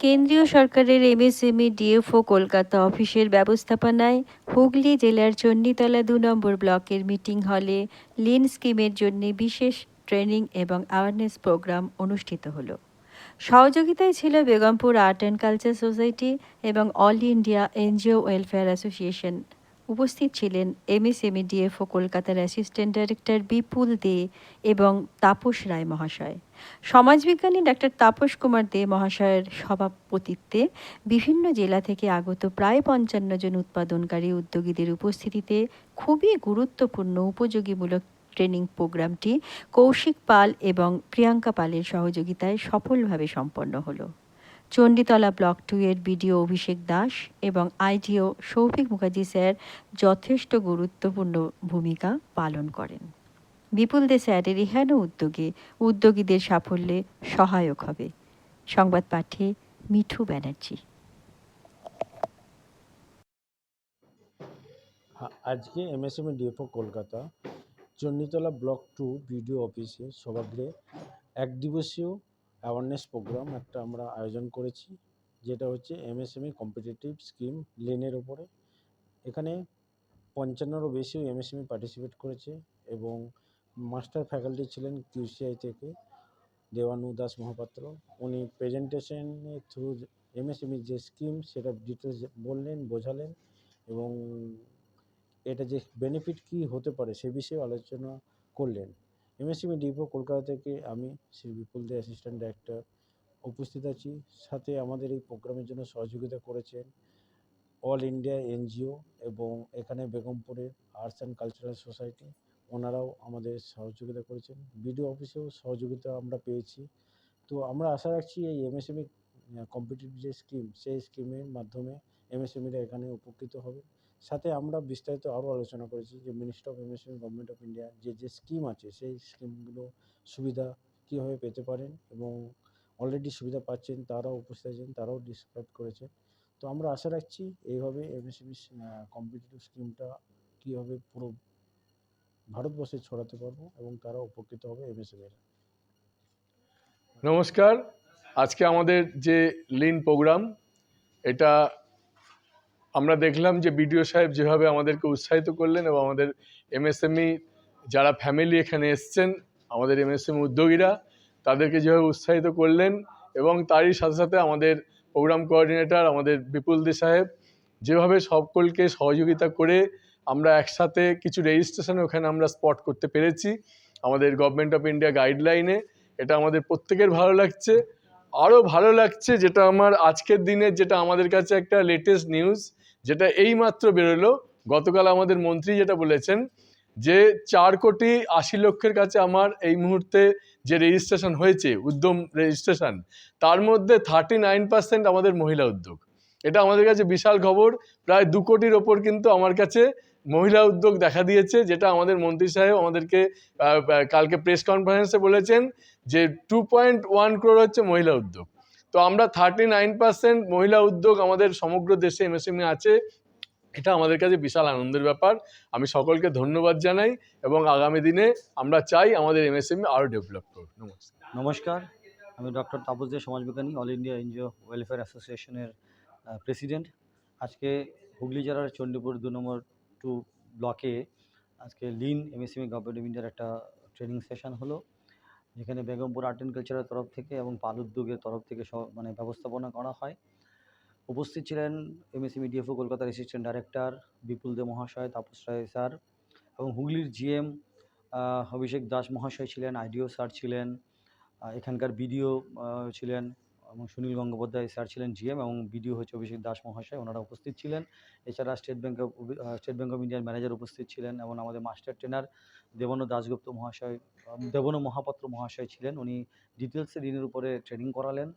কেন্দ্রীয় সরকারের MSME DFO Kolkata অফিসের ব্যবস্থাপনায় হুগলি জেলার চণ্ডীতলা দু নম্বর ব্লকের মিটিং হলে লিন স্কিমের জন্য বিশেষ ট্রেনিং এবং অ্যাওয়ারনেস প্রোগ্রাম অনুষ্ঠিত হলো। সহযোগিতায় ছিল Begampur art and culture society এবং all India NGO welfare association উপস্থিত ছিলেন এমএসএমই ডিএফও কলকাতার অ্যাসিস্ট্যান্ট ডাইরেক্টর বিপুল দে এবং তাপস রায় মহাশয়। সমাজবিজ্ঞানী ডাক্তার তাপস কুমার দে মহাশয়ের সভাপতিত্বে বিভিন্ন জেলা থেকে আগত প্রায় পঞ্চান্ন জন উৎপাদনকারী উদ্যোগীদের উপস্থিতিতে খুবই গুরুত্বপূর্ণ উপযোগীমূলক ট্রেনিং প্রোগ্রামটি কৌশিক পাল এবং প্রিয়াঙ্কা পালের সহযোগিতায় সফলভাবে সম্পন্ন হলো। চণ্ডীতলা ব্লক টু এর বিডিও অভিষেক দাস এবং আইডিও সৌভিক মুখার্জি স্যার যথেষ্ট গুরুত্বপূর্ণ ভূমিকা পালন করেন। বিপুল দে স্যারের এহেন উদ্যোগে উদ্যোগীদের সাফল্যে সহায়ক হবে। সংবাদ পাঠে মিঠু ব্যানার্জি। হ্যাঁ, আজকে MSME DFO Kolkata Chanditala block two BDO অফিসে সভাগৃহে এক দিবসীয় অ্যাওয়ারনেস প্রোগ্রাম একটা আমরা আয়োজন করেছি, যেটা হচ্ছে এমএসএমই কম্পিটিটিভ স্কিম লেনের ওপরে এখানে পঞ্চান্নরও বেশি এমএসএমই পার্টিসিপেট করেছে এবং মাস্টার ফ্যাকাল্টি ছিলেন কিউসিআই থেকে দেওয়ানু দাস মহাপাত্র। উনি প্রেজেন্টেশনের থ্রু এমএসএমই যে স্কিম সেটা ডিটেলস বললেন, বোঝালেন এবং এটা যে বেনিফিট কী হতে পারে সে বিষয়ে আলোচনা করলেন। এমএসএমই ডিপো কলকাতা থেকে আমি শ্রী বিপুল দে অ্যাসিস্ট্যান্ট ডাইরেক্টর উপস্থিত আছি। সাথে আমাদের এই প্রোগ্রামের জন্য সহযোগিতা করেছেন অল ইন্ডিয়া এনজিও এবং এখানে বেগমপুরের আর্টস অ্যান্ড কালচারাল সোসাইটি ওনারাও আমাদের সহযোগিতা করেছেন। বিডিও অফিসেও সহযোগিতা আমরা পেয়েছি। তো আমরা আশা রাখছি এই এমএসএমই কম্পিটিটিভ যে স্কিম সেই স্কিমের মাধ্যমে এমএসএমইরা এখানে উপকৃত হবে। সাথে আমরা বিস্তারিত আরও আলোচনা করেছি যে minister of MSME government of India যে যে স্কিম আছে, সেই স্কিমগুলো সুবিধা কীভাবে পেতে পারেন এবং অলরেডি সুবিধা পাচ্ছেন, তারাও উপস্থিত আছেন, তারাও ডিসক্রাইব করেছেন। তো আমরা আশা রাখছি এইভাবে এমএসএমই কম্পিটিটিভ স্কিমটা কীভাবে পুরো ভারতবর্ষে ছড়াতে পারব এবং তারা উপকৃত হবে এমএসএমইরা নমস্কার। আজকে আমাদের যে লিন প্রোগ্রাম এটা আমরা দেখলাম যে বিডিও সাহেব যেভাবে আমাদেরকে উৎসাহিত করলেন এবং আমাদের এমএসএমই যারা ফ্যামিলি এখানে এসছেন, আমাদের এমএসএমই উদ্যোগীরা, তাদেরকে যেভাবে উৎসাহিত করলেন এবং তারই সাথে সাথে আমাদের প্রোগ্রাম কোঅর্ডিনেটর আমাদের বিপুল দে সাহেব, যেভাবে সকলকে সহযোগিতা করে আমরা একসাথে কিছু রেজিস্ট্রেশন ওখানে আমরা স্পট করতে পেরেছি, আমাদের গভর্নমেন্ট অফ ইন্ডিয়া গাইডলাইনে এটা আমাদের প্রত্যেকের ভালো লাগছে। আরও ভালো লাগছে যেটা আমার আজকের দিনের, যেটা আমাদের কাছে একটা লেটেস্ট নিউজ যেটা এইমাত্র বেরোলো, গতকাল আমাদের মন্ত্রী যেটা বলেছেন যে চার কোটি আশি লক্ষের কাছে আমার এই মুহূর্তে যে রেজিস্ট্রেশন হয়েছে, উদ্যম রেজিস্ট্রেশন তার মধ্যে থার্টি নাইন আমাদের মহিলা উদ্যোগ। এটা আমাদের কাছে বিশাল খবর, প্রায় দু কোটির ওপর কিন্তু আমার কাছে মহিলা উদ্যোগ দেখা দিয়েছে, যেটা আমাদের মন্ত্রী সাহেব আমাদেরকে কালকে প্রেস কনফারেন্সে বলেছেন যে টু পয়েন্ট ওয়ান ক্রোর হচ্ছে মহিলা উদ্যোগ। তো আমরা থার্টি নাইন পার্সেন্ট মহিলা উদ্যোগ আমাদের সমগ্র দেশে এমএসএমই আছে। এটা আমাদের কাছে বিশাল আনন্দের ব্যাপার। আমি সকলকে ধন্যবাদ জানাই এবং আগামী দিনে আমরা চাই আমাদের এমএসএমই আরও ডেভেলপ করুক। নমস্কার। নমস্কার। আমি ডক্টর তাপস দে সমাজবিজ্ঞানী অল ইন্ডিয়া এনজিও ওয়েলফেয়ার অ্যাসোসিয়েশনের প্রেসিডেন্ট আজকে হুগলি জেলার চণ্ডীপুর দু নম্বর টু ব্লকে আজকে লিন এমএসএমই গভর্নমেন্ট অফ ইন্ডিয়ার একটা ট্রেনিং সেশন হলো। যেখানে বেগমপুর আর্ট অ্যান্ড কালচারের তরফ থেকে এবং পাল উদ্যোগের তরফ থেকে মানে ব্যবস্থাপনা করা হয়। উপস্থিত ছিলেন এমএসি মিডিএফও কলকাতার অ্যাসিস্ট্যান্ট ডাইরেক্টর বিপুল দে মহাশয়, তাপস রায় স্যার এবং হুগলির জিএম অভিষেক দাস মহাশয় ছিলেন আইডিও স্যার ছিলেন এখানকার বিডিও ছিলেন। এবং সুনীল গঙ্গোপাধ্যায় স্যার ছিলেন জিএম এবং বিডিও হচ্ছে অভিষেক দাস মহাশয়, ওনারা উপস্থিত ছিলেন। এছাড়া state bank of state bank of ইন্ডিয়ার ম্যানেজার উপস্থিত ছিলেন এবং আমাদের মাস্টার ট্রেনার দেবন দাশগুপ্ত মহাশয় দেবন মহাপাত্র মহাশয় ছিলেন। উনি ডিটেলসে ঋণের উপরে ট্রেনিং করালেন।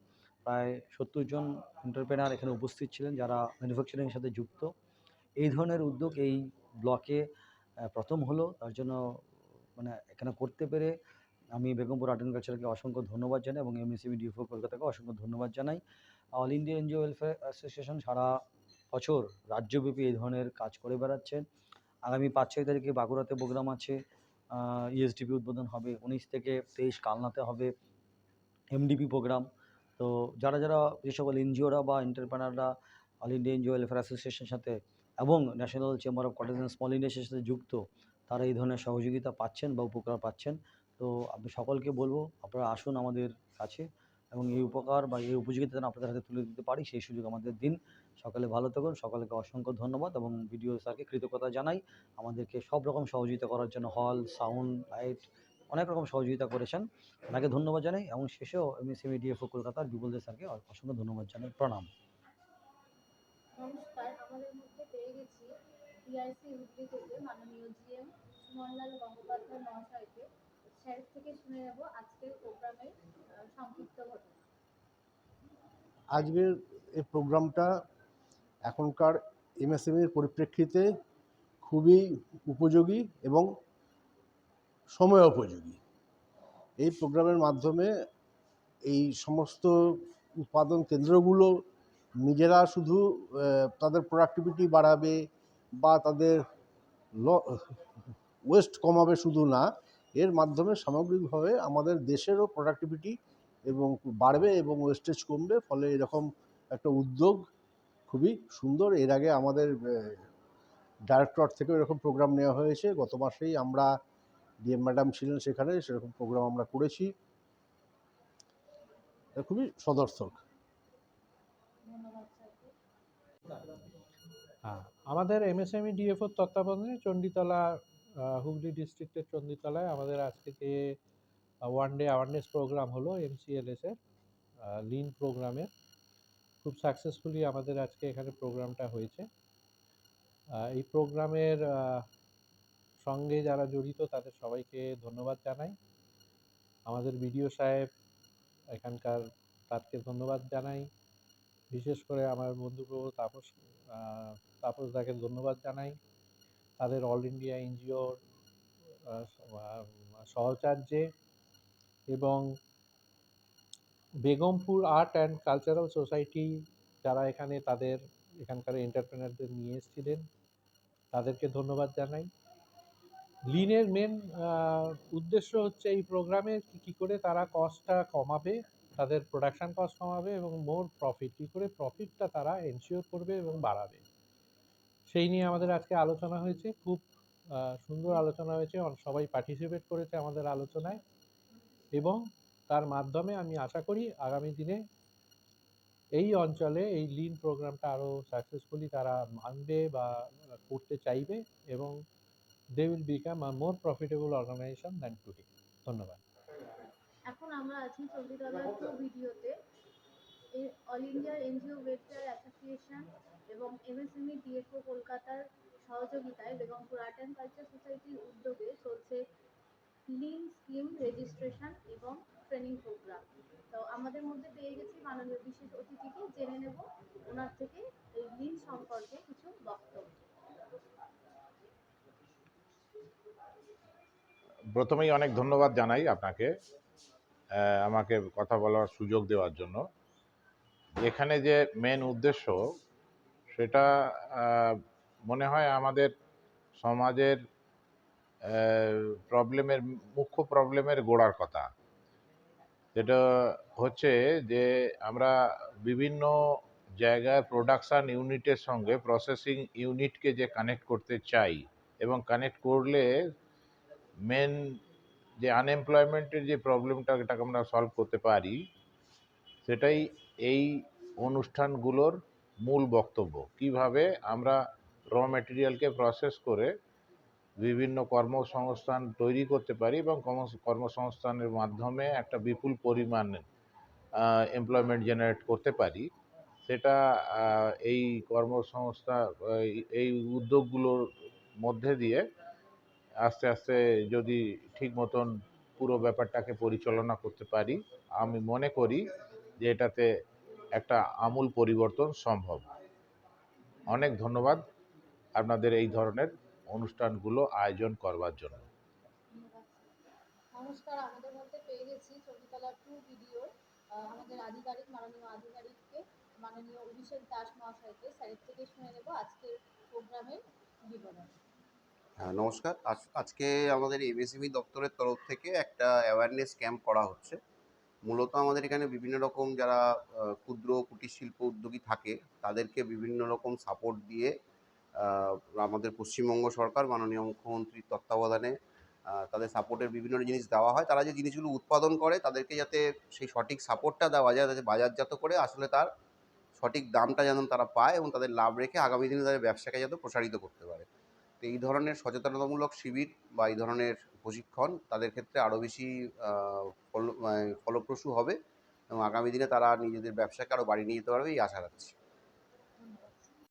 প্রায় সত্তর জন এন্টারপ্রেনার এখানে উপস্থিত ছিলেন যারা ম্যানুফ্যাকচারিংয়ের সাথে যুক্ত। এই ধরনের উদ্যোগ এই ব্লকে প্রথম হলো। তার জন্য মানে এখানে করতে পেরে আমি বেগমপুর আর্ট অ্যান্ড কালচারকে অসংখ্য ধন্যবাদ জানাই এবং এমএসএমই ডিএফও কলকাতাকে অসংখ্য ধন্যবাদ জানাই। All India NGO welfare association সারা বছর রাজ্যব্যাপী এই ধরনের কাজ করে বেড়াচ্ছেন। আগামী পাঁচ ছয় তারিখে বাঁকুড়াতে প্রোগ্রাম আছে ইএসডিপি উদ্বোধন হবে, উনিশ থেকে তেইশ কালনাতে হবে এমডিপি প্রোগ্রাম। তো যারা যারা যে সকল এনজিওরা বা এন্টারপ্রেনাররা অল ইন্ডিয়া এনজিও ওয়েলফেয়ার অ্যাসোসিয়েশনের সাথে এবং national chamber of cottage and small ইন্ডাস্ট্রির সাথে যুক্ত, তারা এই ধরনের সহযোগিতা পাচ্ছেন বা উপকার পাচ্ছেন। তো আমি সকলকে বলব, আপনারা আসুন আমাদের কাছে এবং এই উপকার বা এই উপযোগিতা যেন আপনাদের হাতে তুলে দিতে পারি, সেই সুযোগ আমাদের দিন। সকালে ভালো থাকুন, সকলকে অসংখ্য ধন্যবাদ এবং ভিডিও স্যারকে কৃতজ্ঞতা জানাই। আমাদেরকে সব রকম সহযোগিতা করার জন্য হল সাউন্ড লাইট অনেক রকম সহযোগিতা করেছেন। ওনাকে ধন্যবাদ জানাই এবং শেষেও এমএসএমই ডিএফও কলকাতার বিপুল স্যারকে অসংখ্য ধন্যবাদ জানাই। প্রণাম। নমস্কার, আমাদের মধ্যে পেয়ে গেছি স্যার থেকে শুনে নেব আজকের প্রোগ্রামের সংক্ষিপ্ত ঘটনা। আজকের এই প্রোগ্রামটা এখনকার এমএসএমএর পরিপ্রেক্ষিতে খুবই উপযোগী এবং সময় উপযোগী। এই প্রোগ্রামের মাধ্যমে এই সমস্ত উৎপাদন কেন্দ্রগুলো নিজেরা শুধু তাদের প্রোডাক্টিভিটি বাড়াবে বা তাদের ওয়েস্ট কমাবে শুধু না এর মাধ্যমে সামগ্রিকভাবে আমাদের দেশেরও প্রোডাক্টিভিটি এবং বাড়বে এবং ওয়েস্টেজ কমবে। ফলে এরকম একটা উদ্যোগ খুবই সুন্দর। এর আগে আমাদের ডাইরেক্টর থেকেও এরকম প্রোগ্রাম নেওয়া হয়েছে। গত মাসেই আমরা ডিএম ম্যাডাম ছিলেন সেখানে, সেরকম প্রোগ্রাম আমরা করেছি। খুবই সদর্থক। আমাদের এমএসএমই ডিএফওর তত্ত্বাবধানে চণ্ডীতলা হুগলি ডিস্ট্রিক্টের চণ্ডীতলায় আমাদের আজ থেকে ওয়ান ডে অ্যাওয়ারনেস প্রোগ্রাম হলো এমসিএলএস এর লিন প্রোগ্রামের খুব সাকসেসফুলি আমাদের আজকে এখানে প্রোগ্রামটা হয়েছে। এই প্রোগ্রামের সঙ্গে যারা জড়িত তাদের সবাইকে ধন্যবাদ জানাই। আমাদের বিডিও সাহেব এখানকার তারকে ধন্যবাদ জানাই। বিশেষ করে আমার বন্ধুপ্রভু তাপস তাপস দাকে ধন্যবাদ জানাই। তাদের অল ইন্ডিয়া এনজিওর সহচার্যে এবং Begampur art and cultural society যারা এখানে তাদের, এখানকার এন্টারপ্রেনারদের নিয়ে এসেছিলেন, তাদেরকে ধন্যবাদ জানাই। লিনের মেন উদ্দেশ্য হচ্ছে এই প্রোগ্রামে কী করে তারা কস্টটা কমাবে, তাদের প্রোডাকশান কস্ট কমাবে এবং মোর প্রফিট কী করে প্রফিটটা তারা এনশিওর করবে এবং বাড়াবে। সেই নিয়ে আমাদের আজকে আলোচনা হয়েছে। খুব সুন্দর আলোচনা হয়েছে। সবাই পার্টিসিপেট করেছে আমাদের আলোচনায়। এবং তার মাধ্যমে আমি আশা করি আগামী দিনে এই অঞ্চলে এই লিন প্রোগ্রামটা আরও সাকসেসফুলি তারা মানবে বা করতে চাইবে এবং they will become a more profitable organisation than today ধন্যবাদ। এখন আমরা আছি ভিডিওতে all India NGO welfare association এবং এমএসএমই ডিএফও কলকাতার সহযোগিতায় বেগমপুর আর্ট অ্যান্ড কালচার সোসাইটির উদ্যোগে চলছে লিন স্কিম রেজিস্ট্রেশন এবং ট্রেনিং প্রোগ্রাম তো আমাদের মধ্যে পেয়ে গেছি মাননীয় বিশেষ অতিথিকে, জেনে নেব ওনার থেকে এই লিন সম্পর্কে কিছু বক্তব্য। প্রথমেই অনেক ধন্যবাদ জানাই আপনাকে আমাকে কথা বলার সুযোগ দেওয়ার জন্য। এখানে যে মেন উদ্দেশ্য সেটা মনে হয় আমাদের সমাজের প্রবলেমের, মুখ্য প্রবলেমের গোড়ার কথা। যেটা হচ্ছে যে, আমরা বিভিন্ন জায়গায় প্রোডাকশান ইউনিটের সঙ্গে প্রসেসিং ইউনিটকে যে কানেক্ট করতে চাই এবং কানেক্ট করলে মেন যে আনএমপ্লয়মেন্টের যে প্রবলেমটা এটাকে আমরা সলভ করতে পারি, সেটাই এই অনুষ্ঠানগুলোর মূল বক্তব্য। কীভাবে আমরা র মেটেরিয়ালকে প্রসেস করে বিভিন্ন কর্মসংস্থান তৈরি করতে পারি এবং কর্মসংস্থানের মাধ্যমে একটা বিপুল পরিমাণ এমপ্লয়মেন্ট জেনারেট করতে পারি, সেটা এই কর্মসংস্থা, এই- এই উদ্যোগগুলোর মধ্যে দিয়ে আস্তে আস্তে যদি ঠিক মতন পুরো ব্যাপারটাকে পরিচালনা করতে পারি, আমি মনে করি যে এটাতে একটা আমূল পরিবর্তন সম্ভব। অনেক ধন্যবাদ আপনাদের এই ধরনের অনুষ্ঠানগুলো আয়োজন করবার জন্য। নমস্কার আমাদের মধ্যে পেয়ে গেছি টু ভিডিও আমাদের আধিকারিক মাননীয় আধিকারিককে মাননীয় অভিষেক দাস মহাশয়কে স্যারের থেকে শুনে নেব আজকের প্রোগ্রামের বিবরণ। হ্যাঁ নমস্কার। আজ আজকে আমাদের এমএসএমই দপ্তরের তরফ থেকে একটা অ্যাওয়ারনেস ক্যাম্প করা হচ্ছে। মূলত আমাদের এখানে বিভিন্ন রকম যারা ক্ষুদ্র কুটির শিল্প উদ্যোগী থাকে, তাদেরকে বিভিন্ন রকম সাপোর্ট দিয়ে আমাদের পশ্চিমবঙ্গ সরকার, মাননীয় মুখ্যমন্ত্রীর তত্ত্বাবধানে তাদের সাপোর্টের বিভিন্ন জিনিস দেওয়া হয়। তারা যে জিনিসগুলো উৎপাদন করে, তাদেরকে যাতে সেই সঠিক সাপোর্টটা দেওয়া যায়, যাতে বাজারজাত করে, আসলে তার সঠিক দামটা যেন তারা পায় এবং তাদের লাভ রেখে আগামী দিনে তাদের ব্যবসাকে যাতে প্রসারিত করতে পারে। তো এই ধরনের সচেতনতামূলক শিবির বা এই ধরনের প্রশিক্ষণ তাদের ক্ষেত্রে আরও বেশি ফল মানে ফলপ্রসূ হবে এবং আগামী দিনে তারা নিজেদের ব্যবসাকে আরও বাড়িয়ে নিয়ে যেতে পারবে, এই আশা রাখছি।